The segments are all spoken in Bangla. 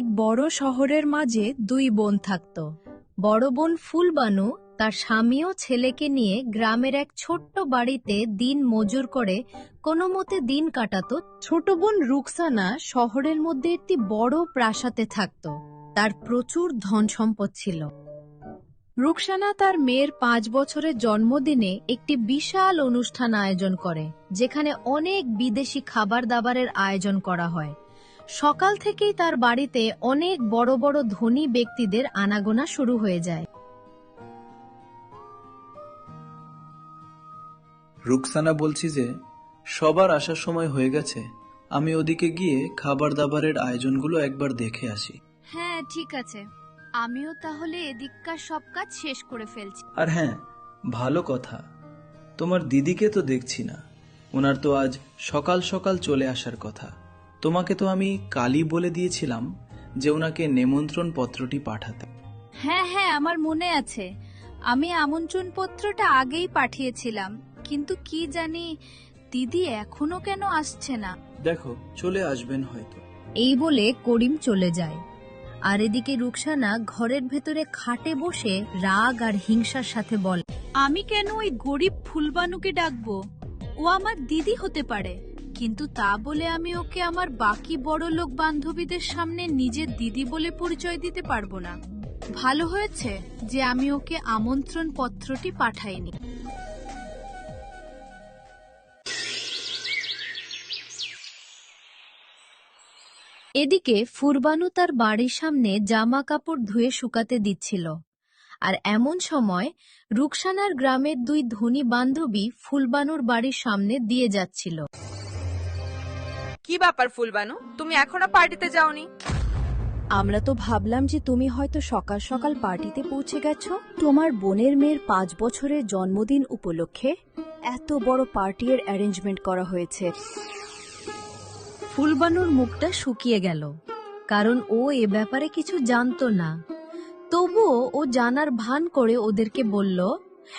এক বড় শহরের মাঝে দুই বোন থাকত। বড় বোন ফুলবানু তার স্বামী ও ছেলেকে নিয়ে গ্রামের এক ছোট্ট বাড়িতে দিন মজুর করে কোনো মতে দিন কাটাতো। ছোট বোন রুকসানা শহরের মধ্যে একটি বড় প্রাসাদে থাকত। তার প্রচুর ধন সম্পদ ছিল। রুকসানা তার মেয়ের পাঁচ বছরের জন্মদিনে একটি বিশাল অনুষ্ঠান আয়োজন করে, যেখানে অনেক বিদেশি খাবার দাবারের আয়োজন করা হয়। সকাল থেকেই তার বাড়িতে অনেক বড় বড় ধনী ব্যক্তিদের আনাগোনা শুরু হয়ে যায়। রুকসানা বলছি যে সবার আসার সময় হয়ে গেছে আমি ওদিকে গিয়ে খাবার দাবারের আয়োজনগুলো একবার দেখে আসি। হ্যাঁ ঠিক আছে। আমিও তাহলে এদিককার সব কাজ শেষ করে ফেলছি। আর হ্যাঁ ভালো কথা। তোমার দিদিকে তো দেখছি না। ওনার তো আজ সকাল সকাল চলে আসার কথা। তোমাকে তো আমি কালই বলে দিয়েছিলাম যে ওনাকে নেমন্ত্রণ পত্রটি পাঠাতে। হ্যাঁ হ্যাঁ আমার মনে আছে। আমি আমন্ত্রণ পত্রটা আগেই পাঠিয়েছিলাম কিন্তু কি জানি দিদি এখনও কেন আসছে না। দেখো চলে আসবেন হয়তো। এই বলে করিম চলে যায়। আর এদিকে রুকসানা ঘরের ভেতরে খাটে বসে রাগ আর হিংসার সাথে বলে আমি কেন ওই গরিব ফুলবানুকে ডাকবো? ও আমার দিদি হতে পারে। কিন্তু তা বলে আমি ওকে আমার বাকি বড় লোক বান্ধবীদের সামনে নিজের দিদি বলে পরিচয় দিতে পারব না। ভালো হয়েছে যে আমি ওকে আমন্ত্রণ পত্রটি পাঠাইনি। এদিকে ফুরবানু তার বাড়ির সামনে জামা কাপড় ধুয়ে শুকাতে দিচ্ছিল। আর এমন সময় রুকসানার গ্রামের দুই ধনী বান্ধবী ফুলবানুর বাড়ির সামনে দিয়ে যাচ্ছিল। কি ব্যাপার ফুলবানু? তুমি এখনও পার্টিতে যাওনি? আমরা তো ভাবলাম যে তুমি হয়তো সকাল সকাল পার্টিতে পৌঁছে গেছো। তোমার বোনের মেয়ের পাঁচ বছরের জন্মদিন উপলক্ষে এত বড় পার্টির অ্যারেঞ্জমেন্ট করা হয়েছে। ফুলবানুর মুখটা শুকিয়ে গেল, কারণ ও এ ব্যাপারে কিছু জানতো না। তবুও ও জানার ভান করে ওদেরকে বলল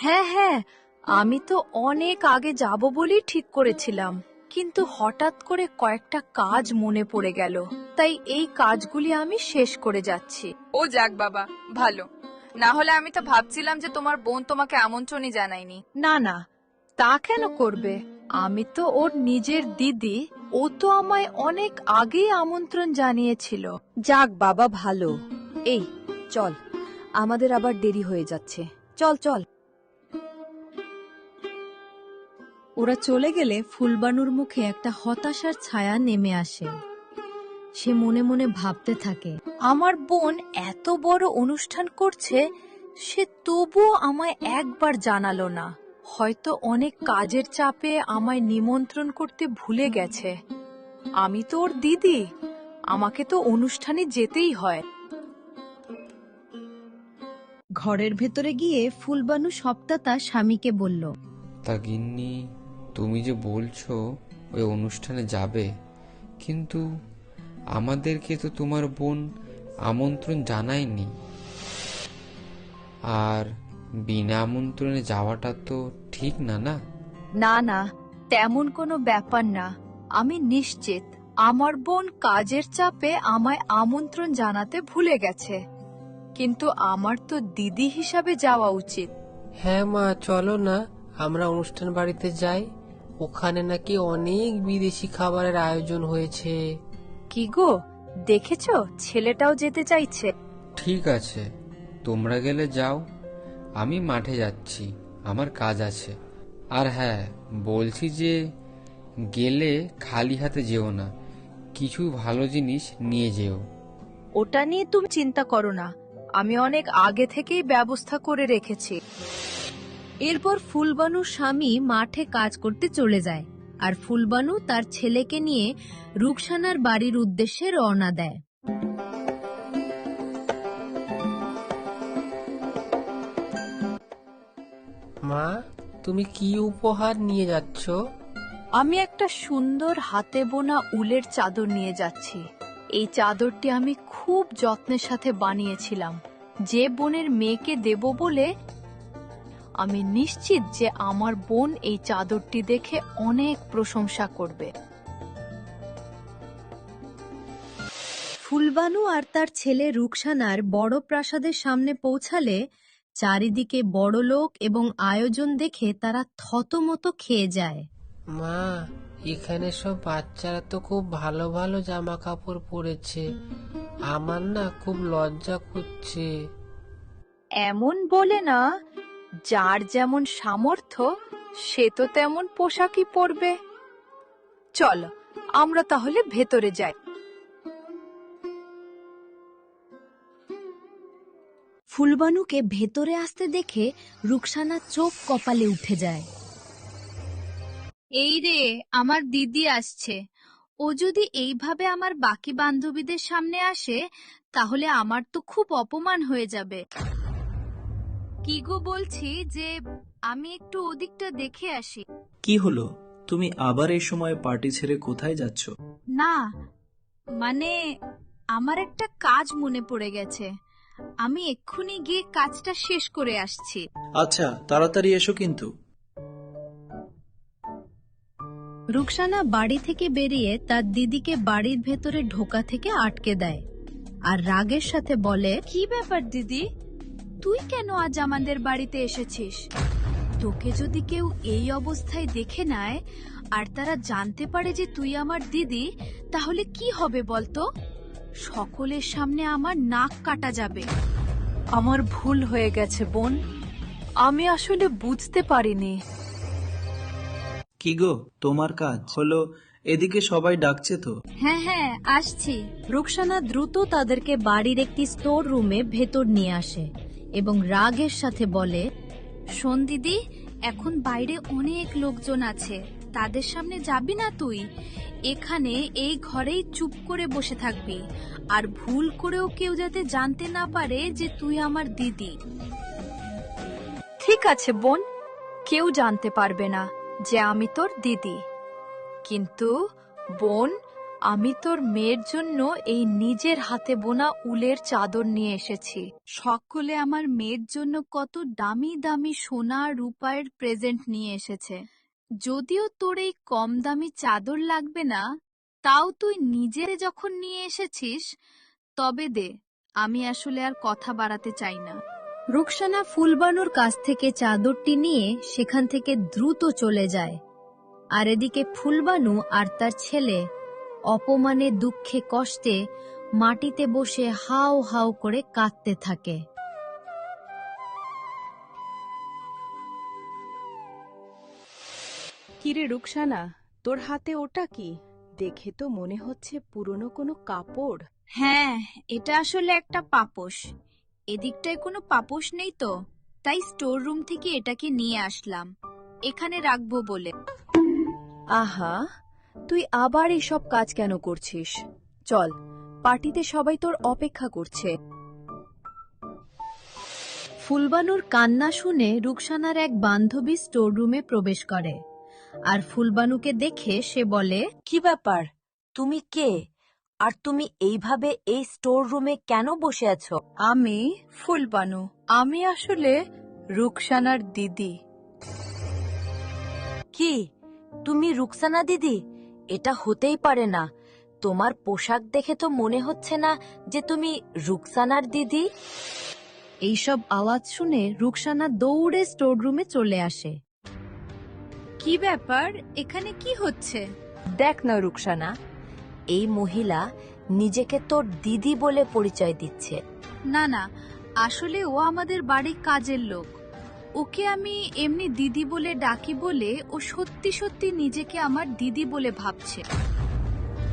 হ্যাঁ হ্যাঁ আমি তো অনেক আগে যাব বলেই ঠিক করেছিলাম। কিন্তু হঠাৎ করে কয়েকটা কাজ মনে পড়ে গেল। তাই এই কাজগুলি আমি শেষ করে যাচ্ছি। ও যাক বাবা ভালো। না হলে আমি তো ভাবছিলাম যে তোমার বোন তোমাকে আমন্ত্রণই জানায়নি। না না তা কেন করবে? আমি তো ওর নিজের দিদি। ও তো আমায় অনেক আগেই আমন্ত্রণ জানিয়েছিল। যাক বাবা ভালো। এই চল। আমাদের আবার দেরি হয়ে যাচ্ছে। চল চল। ওরা চলে গেলে ফুলবানুর মুখে একটা হতাশার ছায়া নেমে আসে। সে মনে মনে ভাবতে থাকে আমার বোন এত বড় অনুষ্ঠান করছে সে তবুও আমায় একবার জানালো না। হয়তো অনেক কাজের চাপে আমায় নিমন্ত্রণ করতে ভুলে গেছে। আমি তো ওর দিদি আমাকে তো অনুষ্ঠানে যেতেই হয়। ঘরের ভেতরে গিয়ে ফুলবানু সবটা তার স্বামীকে বলল তা গিন্নি তুমি যে বলছো ওই অনুষ্ঠানে যাবে কিন্তু আমাদেরকে তো তোমার বোন আমন্ত্রণ জানায়নি। আর বিনা আমন্ত্রণে যাওয়াটা তো ঠিক না না? না না তেমন কোনো ব্যাপার না। আমি নিশ্চিত আমার বোন কাজের চাপে আমায় আমন্ত্রণ জানাতে ভুলে গেছে। কিন্তু আমার তো দিদি হিসাবে যাওয়া উচিত। হ্যাঁ মা চলো না আমরা অনুষ্ঠান বাড়িতে যাই। ওখানে নাকি অনেক বিদেশি খাবারের আয়োজন হয়েছে। কি গো? দেখেছ? ছেলেটাও যেতে চাইছে। ঠিক আছে তোমরা গেলে যাও। আমি মাঠে যাচ্ছি আমার কাজ আছে। আর হ্যাঁ বলছি যে গেলে খালি হাতে যেও না কিছু ভালো জিনিস নিয়ে যেও। ওটা নিয়ে তুমি চিন্তা করো না আমি অনেক আগে থেকেই ব্যবস্থা করে রেখেছি। এরপর ফুলবানুর স্বামী মাঠে কাজ করতে চলে যায় আর ফুলবানু তার ছেলেকে নিয়ে রুকসানার বাড়ির উদ্দেশ্যে রওনা দেয়। মা তুমি কি উপহার নিয়ে যাচ্ছ? আমি একটা সুন্দর হাতে বোনা উলের চাদর নিয়ে যাচ্ছি। এই চাদরটি আমি খুব যত্নের সাথে বানিয়েছিলাম। যে বোনের মেয়েকে দেব বলে আমি নিশ্চিত যে আমার বোন এই চাদরটি দেখে অনেক প্রশংসা করবে। ফুলবানু আর তার ছেলে রুকসানার বড় প্রাসাদের সামনে পৌঁছালে চারিদিকে বড়লোক এবং আয়োজন দেখে তারা থতমত খেয়ে যায়। মা এখানে সব বাচ্চারা তো খুব ভালো ভালো জামা কাপড় পরেছে। আমার না খুব লজ্জা করছে। এমন বলে না যার যেমন সামর্থ্য সে তো তেমন পোশাকই পরবে। চল আমরা তাহলে ভেতরে যাই। ফুলবানুকে ভেতরে আসতে দেখে রুকসানা চোখ কপালে উঠে যায়। এই রে আমার দিদি আসছে। ও যদি এইভাবে আমার বাকি বান্ধবীদের সামনে আসে তাহলে আমার তো খুব অপমান হয়ে যাবে। কি গো বলছি যে আমি একটু ওদিকটা দেখে আসি। কি হলো? তুমি আবার এই সময় পার্টি ছেড়ে কোথায় যাচ্ছ? না মানে আমার একটা কাজ মনে পড়ে গেছে। আমি এক্ষুনি গিয়ে কাজটা শেষ করে আসছি। আচ্ছা তাড়াতাড়ি এসো কিন্তু। রুকসানা বাড়ি থেকে বেরিয়ে তার দিদিকে বাড়ির ভেতরে ঢোকা থেকে আটকে দেয়। আর রাগের সাথে বলে কি ব্যাপার দিদি? তুই কেন আজ আমাদের বাড়িতে এসেছিস? তোকে যদি কেউ এই অবস্থায় দেখে নেয় আর তারা জানতে পারে যে তুই আমার দিদি তাহলে কি হবে বলতো? সকলের সামনে আমার নাক কাটা যাবে। আমার ভুল হয়ে গেছে বোন। আমি আসলে বুঝতে পারিনি। কি গো তোমার কাজ? হলো এদিকে সবাই ডাকছে তো। হ্যাঁ হ্যাঁ আসছি। রুকসানা দ্রুত তাদেরকে বাড়ির একটি স্টোর রুমে ভেতর নিয়ে আসে। এবং রাগের সাথে বলে, শোন দিদি, এখন বাইরে অনেক লোকজন আছে। তাদের সামনে যাবি না তুই? এখানে এই ঘরেই চুপ করে বসে থাকবি। আর ভুল করেও কেউ যাতে জানতে না পারে যে তুই আমার দিদি। ঠিক আছে, বোন। কেউ জানতে পারবে না যে আমি তোর দিদি। কিন্তু, বোন আমি তোর মেয়ের জন্য এই নিজের হাতে বোনা উলের চাদর নিয়ে এসেছি। সকলে আমার মেয়ের জন্য কত দামি দামি সোনা রূপায়ের প্রেজেন্ট নিয়ে এসেছে। যদিও তোর এই কম দামি চাদর লাগবে না তাও তুই নিজে যখন নিয়ে এসেছিস তবে দে আমি আসলে আর কথা বাড়াতে চাই না। রুকসানা ফুলবানুর কাছ থেকে চাদরটি নিয়ে সেখান থেকে দ্রুত চলে যায়। আর এদিকে ফুলবানু আর তার ছেলে অপমানে দুঃখে কষ্টে মাটিতে বসে হাও হাও করে কাঁদতে থাকে। কিরে রুকসানা তোর হাতে ওটা কি? দেখে তো মনে হচ্ছে পুরনো কোনো কাপড়। হ্যাঁ এটা আসলে একটা পাপোশ। এদিকটায় কোনো পাপোশ নেই তো তাই স্টোর রুম থেকে এটাকে নিয়ে আসলাম। এখানে রাখব বলে। আহা তুই আবার এসব কাজ কেন করছিস? চল পার্টিতে সবাই তোর অপেক্ষা করছে। ফুলবানুর কান্না শুনে রুকসানার এক বান্ধবী স্টোর রুমে প্রবেশ করে। আর ফুলবানুকে দেখে সে বলে কি ব্যাপার? তুমি কে? আর তুমি এইভাবে এই স্টোর রুমে কেন বসে আছো? আমি ফুলবানু। আমি আসলে রুকসানার দিদি। কি? তুমি রুকসানা দিদি? এটা হতেই পারে না। তোমার পোশাক দেখে তো মনে হচ্ছে না যে তুমি রুকসানার দিদি। এইসব আওয়াজ শুনে রুকসানা দৌড়ে স্টোর রুমে চলে আসে। কি ব্যাপার? এখানে কি হচ্ছে? দেখ না রুকসানা এই মহিলা নিজেকে তোর দিদি বলে পরিচয় দিচ্ছে। না না আসলে ও আমাদের বাড়ির কাজের লোক। ওকে আমি এমনি দিদি বলে ডাকি বলে ও সত্যি সত্যি নিজেকে আমার দিদি বলে ভাবছে।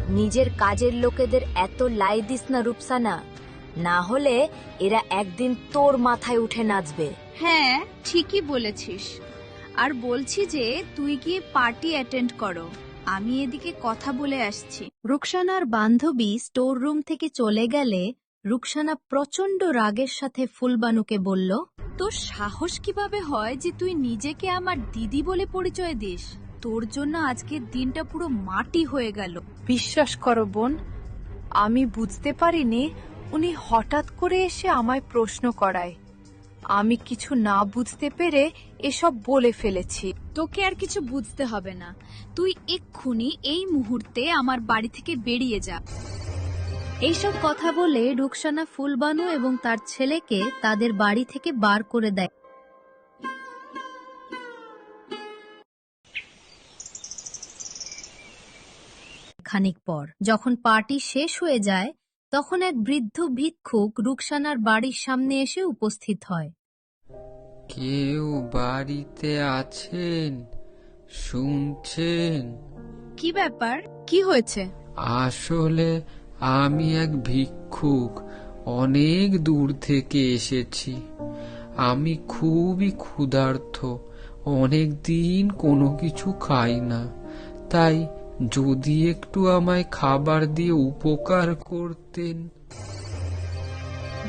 নিজের কাজের লোকেদের এত লাই দিস না রূপসানা। না হলে এরা একদিন তোর মাথায় উঠে নাচবে। হ্যাঁ ঠিকই বলেছিস। আর বলছি যে তুই গিয়ে পার্টি অ্যাটেন্ড করো। আমি এদিকে কথা বলে আসছি। রুকসানার বান্ধবী স্টোর রুম থেকে চলে গেলে রুকসানা প্রচণ্ড রাগের সাথে ফুলবানুকে বলল তোর সাহস কীভাবে হয় যে তুই নিজেকে আমার দিদি বলে পরিচয় দিস? তোর জন্য আজকের দিনটা পুরো মাটি হয়ে গেল। বিশ্বাস করো বোন আমি বুঝতে পারিনি উনি হঠাৎ করে এসে আমায় প্রশ্ন করায়। আমি কিছু না বুঝতে পেরে এসব বলে ফেলেছি। তোকে আর কিছু বুঝতে হবে না। তুই এক্ষুনি এই মুহূর্তে আমার বাড়ি থেকে বেরিয়ে যা। এইসব কথা বলে রুকসানা ফুলবানু এবং তার ছেলেকে তাদের বাড়ি থেকে বার করে দেয়। খানিক পর যখন পার্টি শেষ হয়ে যায় তখন এক বৃদ্ধ ভিক্ষুক রুকসানার বাড়ির সামনে এসে উপস্থিত হয়। কেউ বাড়িতে আছেন? শুনছেন? কি ব্যাপার? কি হয়েছে? আসলে আমি এক ভিক্ষুক, অনেক দূর থেকে এসেছি। আমি খুবই ক্ষুধার্থ অনেক দিন কোনো কিছু খাই না। তাই যদি একটু আমায় খাবার দিয়ে উপকার করতেন।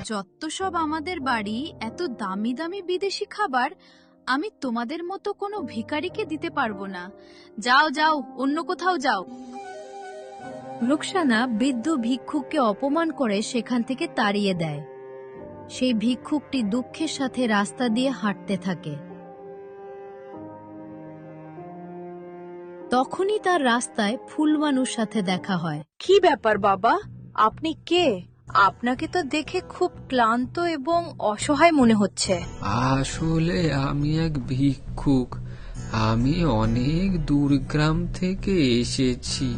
যত সব আমাদের বাড়ি এত দামি দামি বিদেশি খাবার, আমি তোমাদের মতো কোনো ভিখারিকে দিতে পারব না। যাও যাও, অন্য কোথাও যাও। রুকসানা বৃদ্ধ ভিক্ষুককে অপমান করে সেখান থেকে তাড়িয়ে দেয়। সেই ভিক্ষুকটি দুঃখের সাথে রাস্তা দিয়ে হাঁটতে থাকে। তখনই তার রাস্তায় ফুলবানুর সাথে দেখা হয়। কি ব্যাপার বাবা? আপনি কে? আপনাকে তো দেখে খুব ক্লান্ত এবং অসহায় মনে হচ্ছে। আসলে আমি এক ভিক্ষুক। আমি অনেক দূর গ্রাম থেকে এসেছি।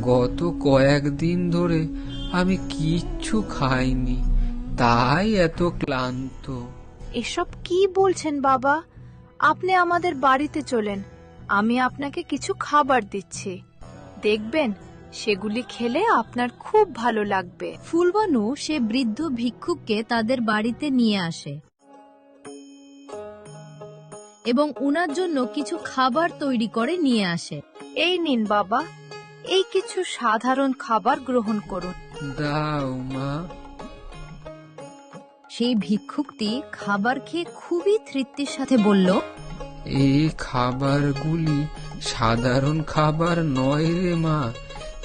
গত কয়েকদিন ধরে আমি কিচ্ছু খাইনি তাই এত ক্লান্ত। এসব কি বলছেন বাবা? আপনি আমাদের বাড়িতে চলেন আমি আপনাকে কিছু খাবার দিচ্ছি। দেখবেন সেগুলি খেলে আপনার খুব ভালো লাগবে। ফুলবানু সে বৃদ্ধ ভিক্ষুককে তাদের বাড়িতে নিয়ে আসে। এবং উনার জন্য কিছু খাবার তৈরি করে নিয়ে আসে। এই নিন বাবা এই কিছু সাধারণ খাবার গ্রহণ করুন। দাও মা। সেই ভিক্ষুকটি খাবার খেয়ে খুবই তৃপ্তির সাথে বলল এই খাবারগুলি সাধারণ খাবার নয় রে মা।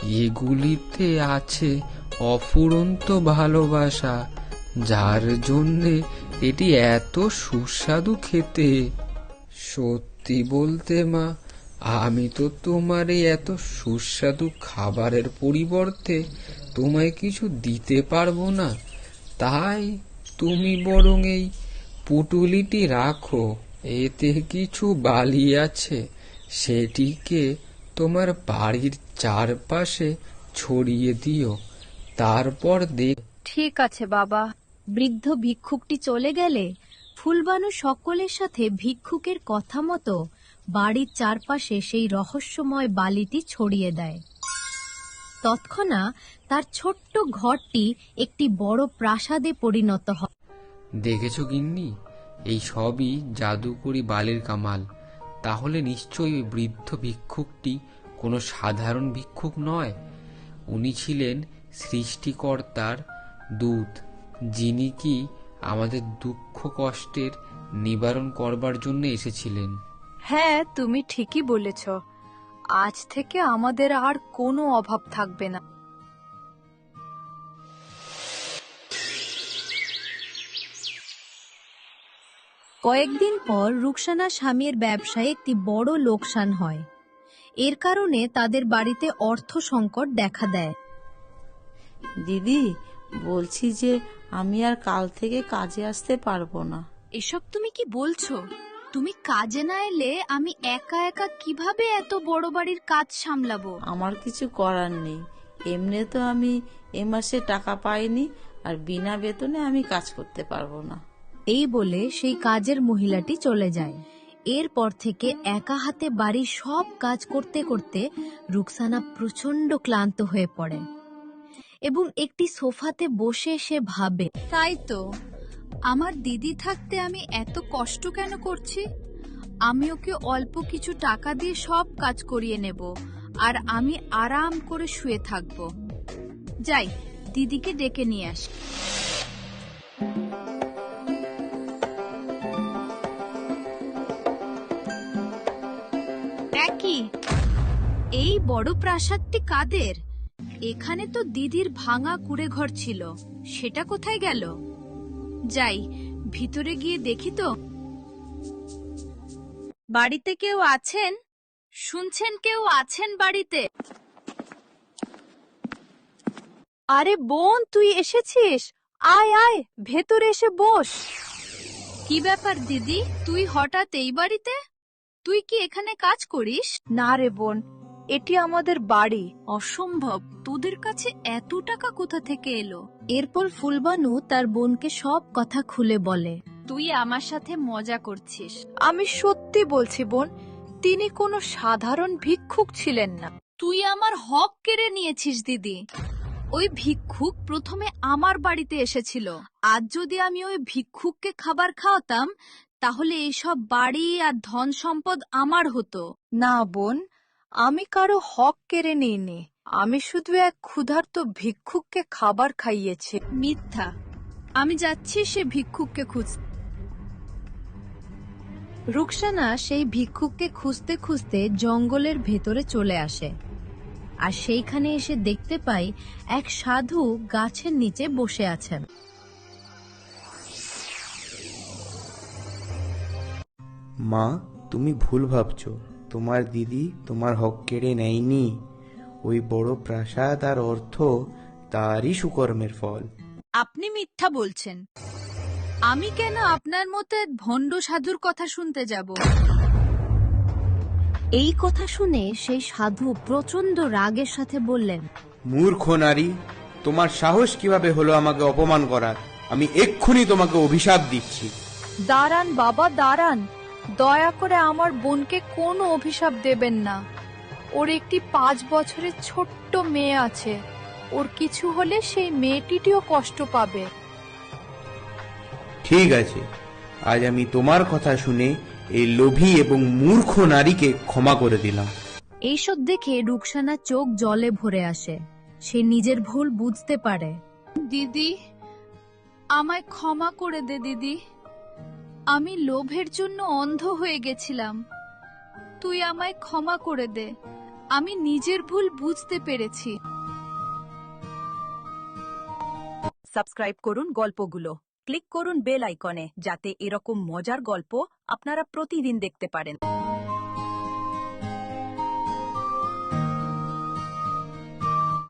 এগুলিতে আছে অফুরন্ত ভালোবাসা যার জন্যে এটি এত সুস্বাদু খেতে। সত্যি বলতে মা আমি তো তোমার এই এত সুস্বাদু খাবারের পরিবর্তে তোমায় কিছু দিতে পারব না। তাই তুমি বরং এই পুটুলিটি রাখো, এতে কিছু বালি আছে। সেটিকে তোমার বাড়ির চারপাশে ছড়িয়ে দিও। তারপর দেখ ঠিক আছে বাবা। বৃদ্ধ ভিক্ষুকটি চলে গেলে ফুলবানু সকলের সাথে ভিক্ষুকের কথা মতো বাড়ির চারপাশে সেই রহস্যময় বালিটি ছড়িয়ে দেয়। তৎক্ষণা তার ছোট্ট ঘরটি একটি বড় প্রাসাদে পরিণত হয়। দেখেছ গিন্নি? এই সবই জাদুকরি বালির কামাল। তাহলে নিশ্চয়ই ওই বৃদ্ধ ভিক্ষুকটি কোনো সাধারণ ভিক্ষুক নয়। উনি ছিলেন সৃষ্টিকর্তার দূত, যিনি কি আমাদের দুঃখ কষ্টের নিবারণ করবার জন্য এসেছিলেন। হ্যাঁ তুমি ঠিকই বলেছ। আজ থেকে আমাদের আর কোনো অভাব থাকবে না। কয়েকদিন পর রুকসানা স্বামীর ব্যবসায় একটি বড় লোকসান হয়। এর কারণে তাদের বাড়িতে অর্থ সংকট দেখা দেয়। দিদি বলছি যে আমি আর কাল থেকে কাজে আসতে পারব না। এসব তুমি কি বলছো? তুমি কাজে না এলে আমি একা একা কীভাবে এত বড় বাড়ির কাজ সামলাবো? আমার কিছু করার নেই। এমনি তো আমি এ মাসে টাকা পাইনি আর বিনা বেতনে আমি কাজ করতে পারব না। এই বলে সেই কাজের মহিলাটি চলে যায়। এরপর থেকে একা হাতে বাড়ির সব কাজ করতে করতে রুকসানা প্রচণ্ড ক্লান্ত হয়ে পড়ে। এবং একটি সোফাতে বসে সে ভাবে তাই তো। আমার দিদি থাকতে আমি এত কষ্ট কেন করছি? আমি ওকে অল্প কিছু টাকা দিয়ে সব কাজ করিয়ে নেব, আর আমি আরাম করে শুয়ে থাকব। যাই, দিদিকে ডেকে নিয়ে আসি। একই এই বড় প্রাসাদটি কাদের? এখানে তো দিদির ভাঙা কুড়ে ঘর ছিল, সেটা কোথায় গেল? যাই, ভিতরে গিয়ে দেখি তো। বাড়িতে কেউ আছেন? শুনছেন কেউ আছেন বাড়িতে? আরে বোন, তুই এসেছিস? আয় আয়, ভেতরে এসে বস। কি ব্যাপার দিদি? তুই হঠাৎ এই বাড়িতে? তুই কি এখানে কাজ করিস? না রে বোন এটি আমাদের বাড়ি। অসম্ভব। তোদের কাছে এত টাকা কোথা থেকে এলো? এরপর ফুলবানু তার বোনকে সব কথা খুলে বলে। তুই আমার সাথে মজা করছিস। আমি সত্যি বলছি, বোন, তিনি কোনো সাধারণ ভিক্ষুক ছিলেন না। তুই আমার হক কেড়ে নিয়েছিস, দিদি। ওই ভিক্ষুক প্রথমে আমার বাড়িতে এসেছিল। আজ যদি আমি ওই ভিক্ষুককে খাবার খাওয়াতাম, তাহলে এসব বাড়ি আর ধন সম্পদ আমার হতো। না, বোন আমি কারও হক কেড়ে নিইনি। আমি শুধু এক ক্ষুধার্ত ভিক্ষুককে খাবার খাইয়েছি। মিথ্যা। আমি যাচ্ছি সে ভিক্ষুককে খুঁজ রুকসানা সেই ভিক্ষুককে খুঁজতে খুঁজতে জঙ্গলের ভেতরে চলে আসে। আর সেইখানে এসে দেখতে পাই এক সাধু গাছের নিচে বসে আছেন। মা, তুমি ভুল ভাবছ। তোমার দিদি তোমার হক কেড়ে নেয়নি। ওই বড় প্রাসাদ আর অর্থ তারই সুকর্মের ফল। আপনি মিথ্যা বলছেন। আমি কেন আপনার মতে ভণ্ড সাধুর কথা শুনতে যাব? এই কথা শুনে সেই সাধু প্রচণ্ড রাগের সাথে বললেন মূর্খ নারী তোমার সাহস কীভাবে হলো আমাকে অপমান করার? আমি এক্ষুনি তোমাকে অভিশাপ দিচ্ছি। দাঁড়ান বাবা দাঁড়ান। দয়া করে আমার বোনকে কোনো অভিশাপ দেবেন না। ওর একটি পাঁচ বছরের ছোট্ট মেয়ে আছে। ওর কিছু হলে সেই মেয়েটিটিও কষ্ট পাবে। ঠিক আছে। আজ আমি তোমার কথা শুনে এই লোভী এবং মূর্খ নারীকে ক্ষমা করে দিলাম। এইসব দেখে রুকসানা চোখ জলে ভরে আসে। সে নিজের ভুল বুঝতে পারে। দিদি আমায় ক্ষমা করে দে দিদি। আমি লোভের জন্য অন্ধ হয়ে গেছিলাম। তুই আমায় ক্ষমা করে দে। আমি নিজের ভুল বুঝতে পেরেছি। সাবস্ক্রাইব করুন গল্পগুলো। ক্লিক করুন বেল আইকনে, যাতে এরকম মজার গল্প আপনারা প্রতিদিন দেখতে পারেন।